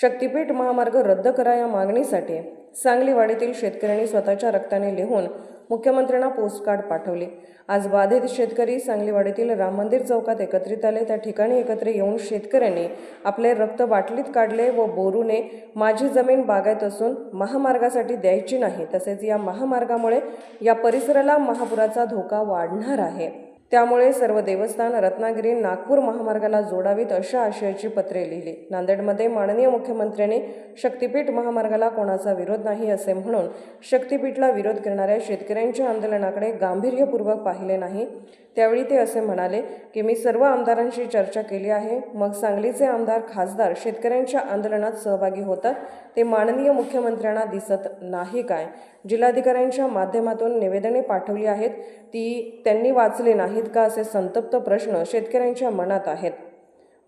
शक्तीपीठ महामार्ग रद्द करा या मागणीसाठी सांगलीवाडीतील शेतकऱ्यांनी स्वतःच्या रक्ताने लिहून मुख्यमंत्र्यांना पोस्टकार्ड पाठवले. आज बाधित शेतकरी सांगलीवाडीतील राम मंदिर चौकात एकत्रित आले. त्या ठिकाणी एकत्र येऊन शेतकऱ्यांनी आपले रक्त बाटलीत काढले व बोरूने माझी जमीन बागायत असून महामार्गासाठी द्यायची नाही. तसेच या महामार्गामुळे या परिसराला महापुराचा धोका वाढणार आहे. त्यामुळे सर्व देवस्थान रत्नागिरी नागपूर महामार्गाला जोडावीत अशा आशयाची पत्रे लिहिली. नांदेडमध्ये माननीय मुख्यमंत्र्यांनी शक्तीपीठ महामार्गाला कोणाचा विरोध नाही असे म्हणून शक्तीपीठला विरोध करणाऱ्या शेतकऱ्यांच्या आंदोलनाकडे गांभीर्यपूर्वक पाहिले नाही. त्यावेळी ते असे म्हणाले की मी सर्व आमदारांशी चर्चा केली आहे. मग सांगलीचे आमदार खासदार शेतकऱ्यांच्या आंदोलनात सहभागी होतात. ते माननीय मुख्यमंत्र्यांना दिसत नाही काय? जिल्हाधिकाऱ्यांच्या माध्यमातून निवेदने पाठवली आहेत. ती त्यांनी वाचले नाहीत का असे संतप्त प्रश्न शेतकऱ्यांच्या मनात आहेत.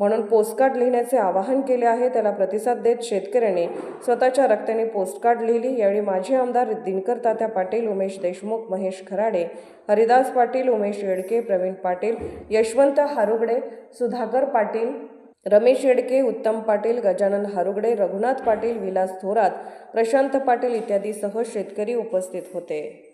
म्हणून पोस्टकार्ड लिहिण्याचे आवाहन केले आहे त्याला प्रतिसाद देत शेतकऱ्यांनी स्वतःच्या रक्ताने पोस्टकार्ड लिहिली. यावेळी माजी आमदार दिनकर तात्या पाटील उमेश देशमुख महेश खराडे हरिदास पाटील उमेश येडके प्रवीण पाटील यशवंत हारुगडे सुधाकर पाटील रमेश येडके उत्तम पाटील गजानन हारुगडे रघुनाथ पाटील विलास थोरात प्रशांत पाटील इत्यादीसह शेतकरी उपस्थित होते.